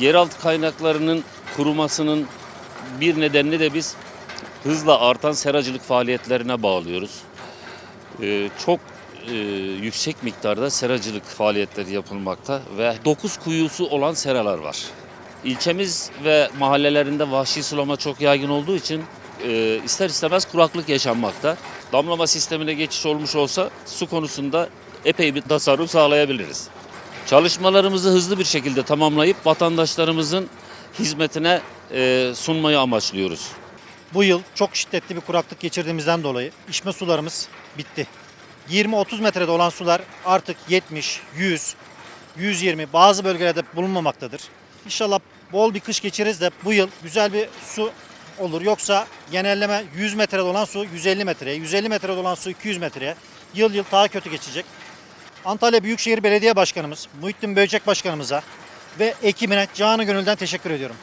Yeraltı kaynaklarının kurumasının bir nedenini de biz hızla artan seracılık faaliyetlerine bağlıyoruz. Ee, çok e, yüksek miktarda seracılık faaliyetleri yapılmakta ve 9 kuyusu olan seralar var. İlçemiz ve mahallelerinde vahşi sulama çok yaygın olduğu için e, ister istemez kuraklık yaşanmakta. Damlama sistemine geçiş olmuş olsa su konusunda epey bir tasarruf sağlayabiliriz. Çalışmalarımızı hızlı bir şekilde tamamlayıp vatandaşlarımızın hizmetine e, sunmayı amaçlıyoruz. Bu yıl çok şiddetli bir kuraklık geçirdiğimizden dolayı içme sularımız bitti. 20-30 metrede olan sular artık 70, 100, 120 bazı bölgelerde bulunmamaktadır. İnşallah bol bir kış geçiririz de bu yıl güzel bir su olur. Yoksa genelleme 100 metrede olan su 150 metreye, 150 metrede olan su 200 metreye yıl yıl daha kötü geçecek. Antalya Büyükşehir Belediye Başkanımız Muhittin Böcek Başkanımıza ve ekibine canı gönülden teşekkür ediyorum.